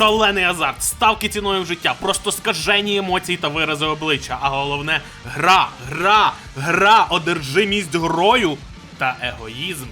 шалений азарт, ставки ціною в життя, просто скажені емоції та вирази обличчя. А головне гра, гра, гра, одержимість грою та егоїзм.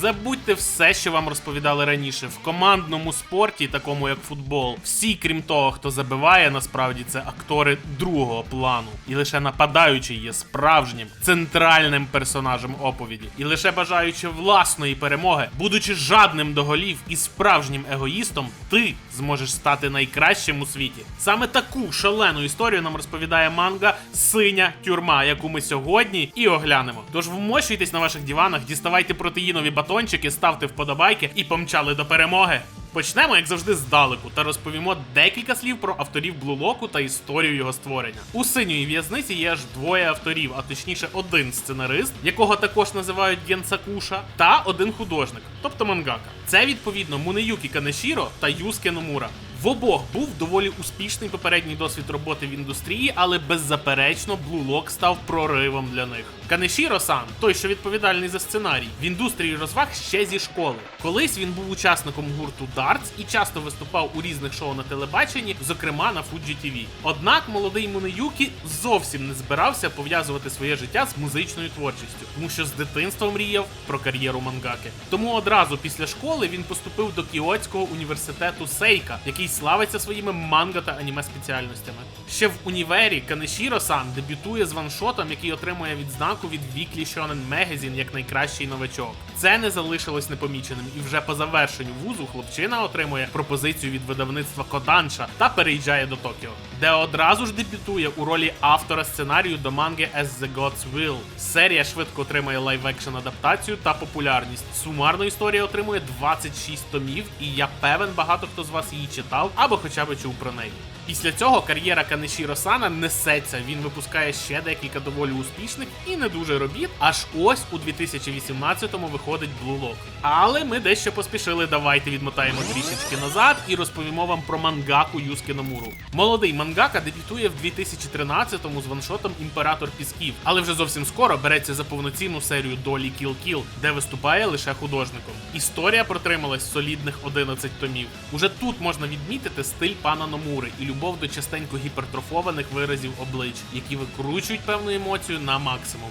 Забудьте все, що вам розповідали раніше. В командному спорті, такому як футбол, всі, крім того, хто забиває, насправді це актори другого плану. І лише нападаючий є справжнім центральним персонажем оповіді. І лише бажаючи власної перемоги, будучи жадним до голів і справжнім егоїстом, ти зможеш стати найкращим у світі. Саме таку шалену історію нам розповідає манга Синя тюрма, яку ми сьогодні і оглянемо. Тож вмощуйтесь на ваших диванах, діставайте протеїнові батончики, ставте вподобайки і помчали до перемоги. Почнемо, як завжди, здалеку та розповімо декілька слів про авторів Блулоку та історію його створення. У синьої в'язниці є аж двоє авторів, а точніше один сценарист, якого також називають Генсакуша, та один художник, тобто мангака. Це відповідно Мунеюкі Канешіро та Юске Номура. В обох був доволі успішний попередній досвід роботи в індустрії, але беззаперечно Lock став проривом для них. Канешіро Сан, той, що відповідальний за сценарій, в індустрії розваг ще зі школи. Колись він був учасником гурту Darts і часто виступав у різних шоу на телебаченні, зокрема на Fuji TV. Однак молодий Мунеюкі зовсім не збирався пов'язувати своє життя з музичною творчістю, тому що з дитинства мріяв про кар'єру мангаки. Тому одразу після школи він поступив до Кіотського університету Сейка, який славиться своїми манга та аніме спеціальностями. Ще в універі Канешіро Сан дебютує з ваншотом, який отримує відзнаку від Weekly Shonen Magazine як найкращий новачок. Це не залишилось непоміченим, і вже по завершенню вузу хлопчина отримує пропозицію від видавництва Коданша та переїжджає до Токіо, де одразу ж дебютує у ролі автора сценарію до манги As the Gods Will. Серія швидко отримує лайв-екшн адаптацію та популярність. Сумарно історія отримує 26 томів, і я певен, багато хто з вас її читав або хоча б чув про неї. Після цього кар'єра Канешіро Сана несеться. Він випускає ще декілька доволі успішних і не дуже робіт. Аж ось у 2018-му виходить Blue Lock. Але ми дещо поспішили. Давайте відмотаємо трішечки назад і розповімо вам про мангаку Юске Номуру. Молодий мангака дебютує в 2013-му з ваншотом Імператор Пісків, але вже зовсім скоро береться за повноцінну серію Долі Кіл Кіл, де виступає лише художником. Історія протрималась солідних 11 томів. Уже тут можна відмітити стиль пана Номури і любов до частенько гіпертрофованих виразів облич, які викручують певну емоцію на максимум.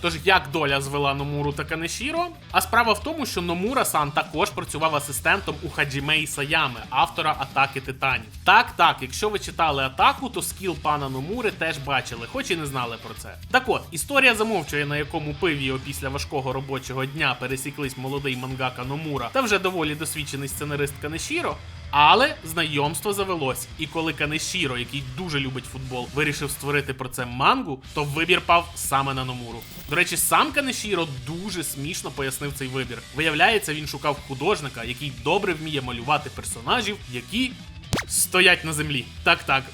Тож як доля звела Номуру та Канешіро? А справа в тому, що Номура Сан також працював асистентом у Хаджімей Саями, автора атаки титанів. Так, так, якщо ви читали атаку, то скіл пана Номури теж бачили, хоч і не знали про це. Так от, історія замовчує, на якому пиві після важкого робочого дня пересіклись молодий мангака Номура та вже доволі досвідчений сценарист Канешіро. Але знайомство завелось, і коли Канешіро, який дуже любить футбол, вирішив створити про це мангу, то вибір пав саме на Номуру. До речі, сам Канешіро дуже смішно пояснив цей вибір. Виявляється, він шукав художника, який добре вміє малювати персонажів, які стоять на землі. Так, так.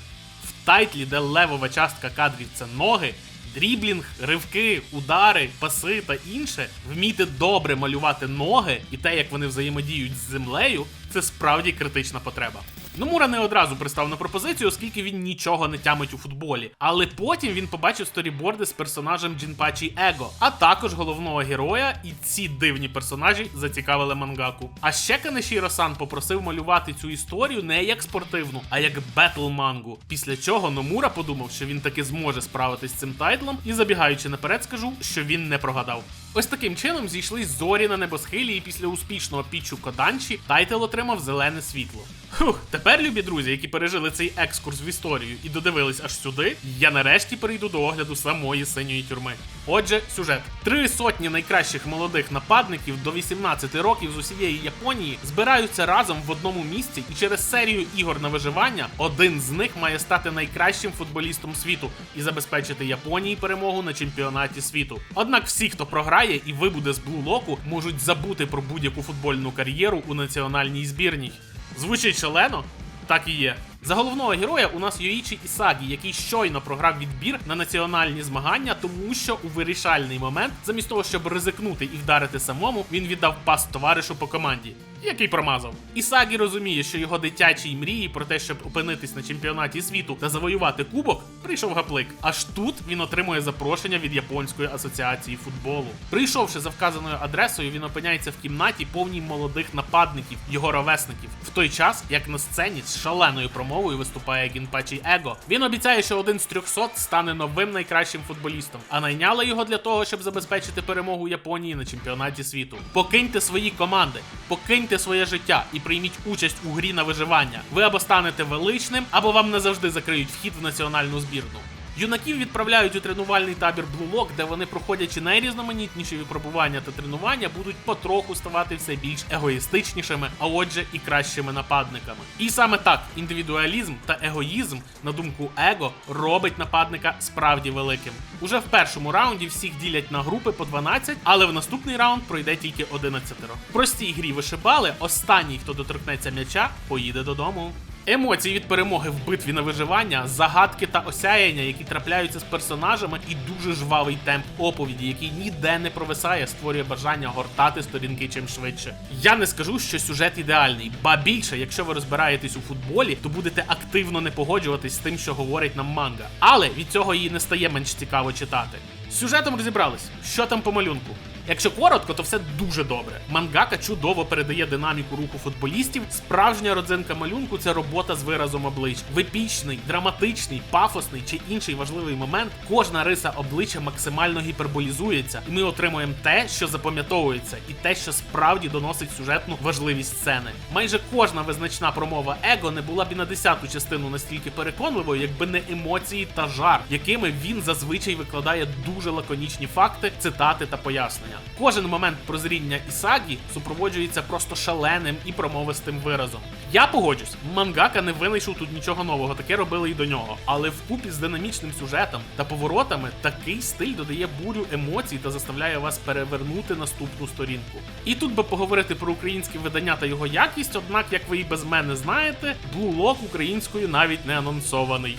В тайтлі, де левова частка кадрів це ноги, дріблінг, ривки, удари, паси та інше, вміти добре малювати ноги і те, як вони взаємодіють з землею, це справді критична потреба. Номура не одразу пристав на пропозицію, оскільки він нічого не тямить у футболі. Але потім він побачив сторіборди з персонажем Джінпачі Его, а також головного героя, і ці дивні персонажі зацікавили мангаку. А ще Канешіро Сан попросив малювати цю історію не як спортивну, а як бетл мангу. Після чого Номура подумав, що він таки зможе справитись з цим тайтлом, і забігаючи наперед, скажу, що він не прогадав. Ось таким чином зійшли зорі на небосхилі, і після успішного пітчу Коданчі тайтл отримав зелене світло. Фух, тепер, любі друзі, які пережили цей екскурс в історію і додивились аж сюди, я нарешті перейду до огляду самої синьої тюрми. Отже, сюжет: три сотні найкращих молодих нападників до 18 років з усієї Японії збираються разом в одному місці, і через серію ігор на виживання один з них має стати найкращим футболістом світу і забезпечити Японії перемогу на чемпіонаті світу. Однак всі, хто програє і вибуде з блулоку, можуть забути про будь-яку футбольну кар'єру у національній збірній. Звучить шалено? Так і є. За головного героя у нас Йоїчі Ісагі, який щойно програв відбір на національні змагання, тому що у вирішальний момент, замість того, щоб ризикнути і вдарити самому, він віддав пас товаришу по команді. Який промазав. Ісагі розуміє, що його дитячі мрії про те, щоб опинитись на чемпіонаті світу та завоювати кубок, прийшов гаплик. Аж тут він отримує запрошення від японської асоціації футболу. Прийшовши за вказаною адресою, він опиняється в кімнаті повній молодих нападників, його ровесників. В той час, як на сцені з шаленою промовою виступає Гінпачі Его. Він обіцяє, що один з 300 стане новим найкращим футболістом, а найняли його для того, щоб забезпечити перемогу Японії на чемпіонаті світу. Покиньте свої команди, покиньте своє життя і прийміть участь у грі на виживання. Ви або станете величним, або вам не завжди закриють вхід в національну збірну. Юнаків відправляють у тренувальний табір Lock, де вони, проходячи найрізноманітніші випробування та тренування, будуть потроху ставати все більш егоїстичнішими, а отже, і кращими нападниками. І саме так індивідуалізм та егоїзм, на думку Его, робить нападника справді великим. Уже в першому раунді всіх ділять на групи по 12, але в наступний раунд пройде тільки 11. В простій грі вишибали. Останній, хто доторкнеться м'яча, поїде додому. Емоції від перемоги в битві на виживання, загадки та осяяння, які трапляються з персонажами, і дуже жвавий темп оповіді, який ніде не провисає, створює бажання гортати сторінки чим швидше. Я не скажу, що сюжет ідеальний, ба більше, якщо ви розбираєтесь у футболі, то будете активно не погоджуватись з тим, що говорить нам манга. Але від цього її не стає менш цікаво читати. З сюжетом розібрались, що там по малюнку. Якщо коротко, то все дуже добре. Мангака чудово передає динаміку руху футболістів. Справжня родзинка малюнку це робота з виразом облич. В епічний, драматичний, пафосний чи інший важливий момент кожна риса обличчя максимально гіперболізується, і ми отримуємо те, що запам'ятовується, і те, що справді доносить сюжетну важливість сцени. Майже кожна визначна промова Его не була б і на десяту частину настільки переконливою, якби не емоції та жар, якими він зазвичай викладає дуже лаконічні факти, цитати та пояснення. Кожен момент прозріння Ісагі супроводжується просто шаленим і промовистим виразом. Я погоджусь, мангака не винайшов тут нічого нового, таке робили і до нього. Але вкупі з динамічним сюжетом та поворотами такий стиль додає бурю емоцій та заставляє вас перевернути наступну сторінку. І тут би поговорити про українське видання та його якість, однак, як ви і без мене знаєте, Lock українською навіть не анонсований.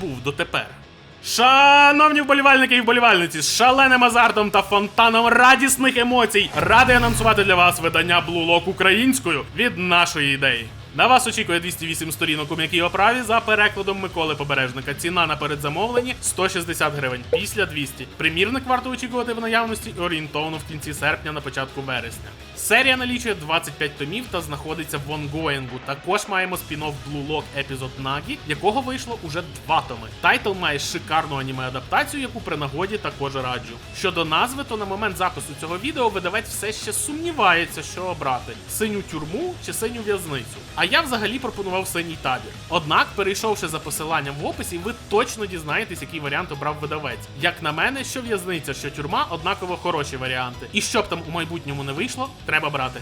Був дотепер. Шановні вболівальники і вболівальниці, з шаленим азартом та фонтаном радісних емоцій радий анонсувати для вас видання Blue Lock українською від нашої ідеї. На вас очікує 208 сторінок у м'якій оправі за перекладом Миколи Побережника. Ціна на передзамовленні 160 гривень, після 200. Примірник варто очікувати в наявності орієнтовно в кінці серпня на початку вересня. Серія налічує 25 томів та знаходиться в онгоїнгу. Також маємо спін-офф Blue Lock епізод Нагі, якого вийшло уже два томи. Тайтл має шикарну аніме-адаптацію, яку при нагоді також раджу. Щодо назви, то на момент запису цього відео видавець все ще сумнівається, що обрати: синю тюрму чи синю в'язницю. А я взагалі пропонував синій табір. Однак, перейшовши за посиланням в описі, ви точно дізнаєтесь, який варіант обрав видавець. Як на мене, що в'язниця, що тюрма однаково хороші варіанти. І щоб там у майбутньому не вийшло, треба брати.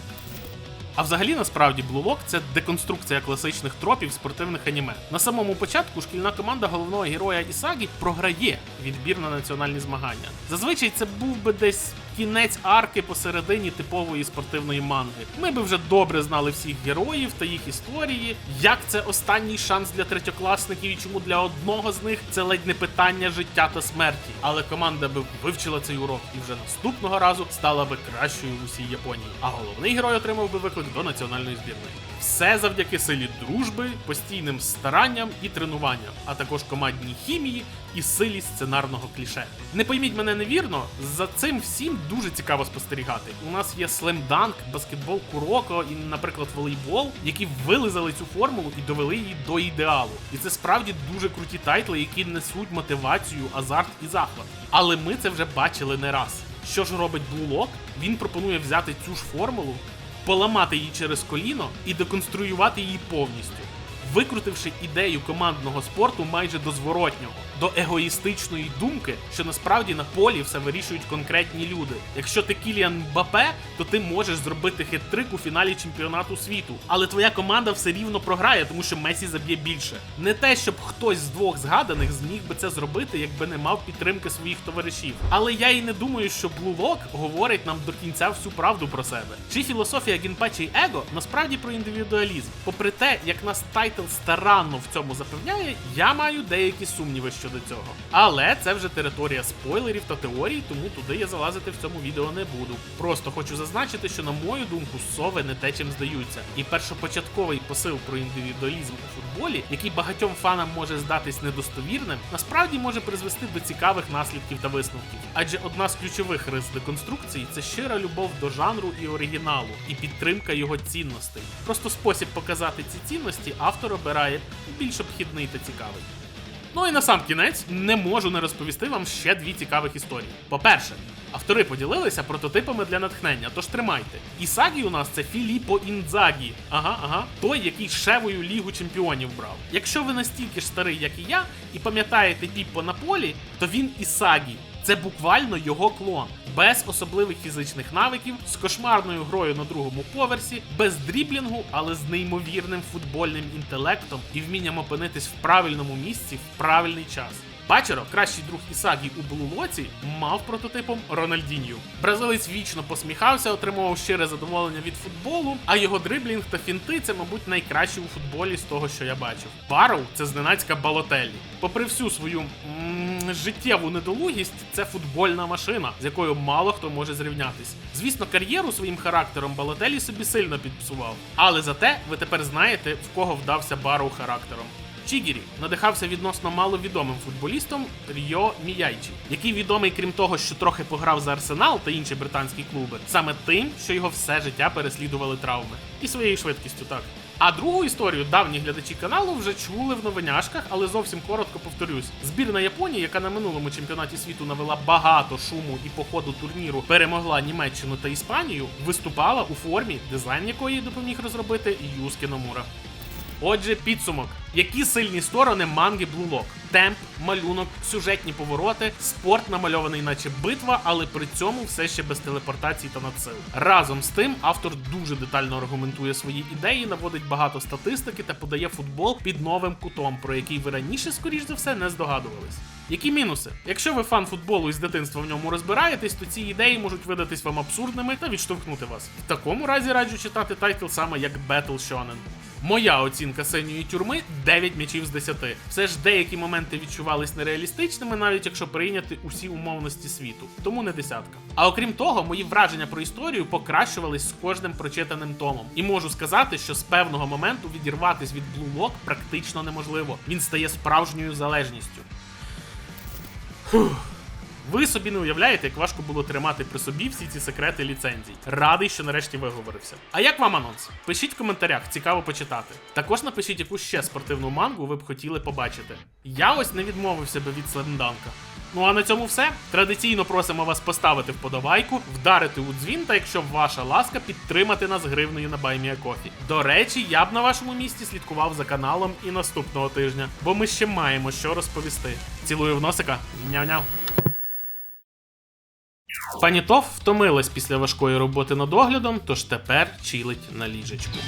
А взагалі, насправді, Lock – це деконструкція класичних тропів спортивних аніме. На самому початку шкільна команда головного героя Ісагі програє відбір на національні змагання. Зазвичай це був би десь кінець арки посередині типової спортивної манги. Ми би вже добре знали всіх героїв та їх історії. Як це останній шанс для третьокласників і чому для одного з них це ледь не питання життя та смерті. Але команда би вивчила цей урок і вже наступного разу стала би кращою в усій Японії. А головний герой отримав би виклик до національної збірної. Все завдяки силі дружби, постійним старанням і тренуванням, а також командній хімії і силі сценарного кліше. Не пойміть мене невірно, за цим всім дуже цікаво спостерігати. У нас є слемданк, баскетбол Куроко і, наприклад, волейбол, які вилизали цю формулу і довели її до ідеалу. І це справді дуже круті тайтли, які несуть мотивацію, азарт і захват. Але ми це вже бачили не раз. Що ж робить Lock? Він пропонує взяти цю ж формулу, поламати її через коліно і деконструювати її повністю, викрутивши ідею командного спорту майже до зворотнього, до егоїстичної думки, що насправді на полі все вирішують конкретні люди. Якщо ти Кіліан Бапе, то ти можеш зробити хет-трик у фіналі чемпіонату світу, але твоя команда все рівно програє, тому що Месі заб'є більше. Не те, щоб хтось з двох згаданих зміг би це зробити, якби не мав підтримки своїх товаришів. Але я і не думаю, що Lock говорить нам до кінця всю правду про себе. Чи філософія Гінпачі Его насправді про індивідуалізм, попри те, як нас тайтл Тайтл старанно в цьому запевняє, я маю деякі сумніви щодо цього. Але це вже територія спойлерів та теорій, тому туди я залазити в цьому відео не буду. Просто хочу зазначити, що на мою думку, сови не те чим здаються. І першопочатковий посил про індивідуалізм у футболі, який багатьом фанам може здатись недостовірним, насправді може призвести до цікавих наслідків та висновків. Адже одна з ключових рис деконструкції це щира любов до жанру і оригіналу, і підтримка його цінностей. Просто спосіб показати ці цінності автор обирає більш обхідний та цікавий. Ну і на сам кінець не можу не розповісти вам ще дві цікавих історії. По-перше, автори поділилися прототипами для натхнення, тож тримайте. Ісагі у нас це Філіппо Інзагі. Ага, ага. Той, який шевою лігу чемпіонів брав. Якщо ви настільки ж старий, як і я, і пам'ятаєте Піппо на полі, то він Ісагі. Це буквально його клон, без особливих фізичних навиків, з кошмарною грою на другому поверсі, без дріблінгу, але з неймовірним футбольним інтелектом і вмінням опинитись в правильному місці в правильний час. Бачеро, кращий друг Ісагі у Блулоці, мав прототипом Рональдінью. Бразилець вічно посміхався, отримував щире задоволення від футболу, а його дриблінг та фінти це, мабуть, найкраще у футболі з того, що я бачив. Бароу це зненацька Балотеллі. Попри всю свою м, життєву недолугість, це футбольна машина, з якою мало хто може зрівнятись. Звісно, кар'єру своїм характером Балотеллі собі сильно підпсував. Але зате ви тепер знаєте, в кого вдався Бароу характером. Чігірі надихався відносно маловідомим футболістом Ріо Міяйчі, який відомий, крім того, що трохи пограв за Арсенал та інші британські клуби, саме тим, що його все життя переслідували травми. І своєю швидкістю так. А другу історію давні глядачі каналу вже чули в новиняшках, але зовсім коротко повторюсь. Збірна Японії, яка на минулому чемпіонаті світу навела багато шуму і по ходу турніру перемогла Німеччину та Іспанію, виступала у формі, дизайн якої допоміг розробити Юскі Номура. Отже, підсумок. Які сильні сторони манги Blue Lock? Темп, малюнок, сюжетні повороти, спорт намальований, наче битва, але при цьому все ще без телепортації та надсил. Разом з тим, автор дуже детально аргументує свої ідеї, наводить багато статистики та подає футбол під новим кутом, про який ви раніше, скоріш за все, не здогадувались. Які мінуси? Якщо ви фан футболу і з дитинства в ньому розбираєтесь, то ці ідеї можуть видатись вам абсурдними та відштовхнути вас. В такому разі раджу читати тайтл саме як Battle Shonen. Моя оцінка синьої тюрми 9 м'ячів з 10. Все ж деякі моменти відчувались нереалістичними, навіть якщо прийняти усі умовності світу, тому не десятка. А окрім того, мої враження про історію покращувались з кожним прочитаним томом. І можу сказати, що з певного моменту відірватись від Blue Lock практично неможливо. Він стає справжньою залежністю. Фух. Ви собі не уявляєте, як важко було тримати при собі всі ці секрети ліцензій. Радий, що нарешті виговорився. А як вам анонс? Пишіть в коментарях, цікаво почитати. Також напишіть, яку ще спортивну мангу ви б хотіли побачити. Я ось не відмовився би від Сленданка. Ну а на цьому все. Традиційно просимо вас поставити вподобайку, вдарити у дзвін та, якщо ваша ласка, підтримати нас гривнею на BuyMeACoffee. До речі, я б на вашому місці слідкував за каналом і наступного тижня, бо ми ще маємо що розповісти. Цілую в носика, няв-няв. Пані Тоф втомилась після важкої роботи над оглядом, тож тепер чилить на ліжечку.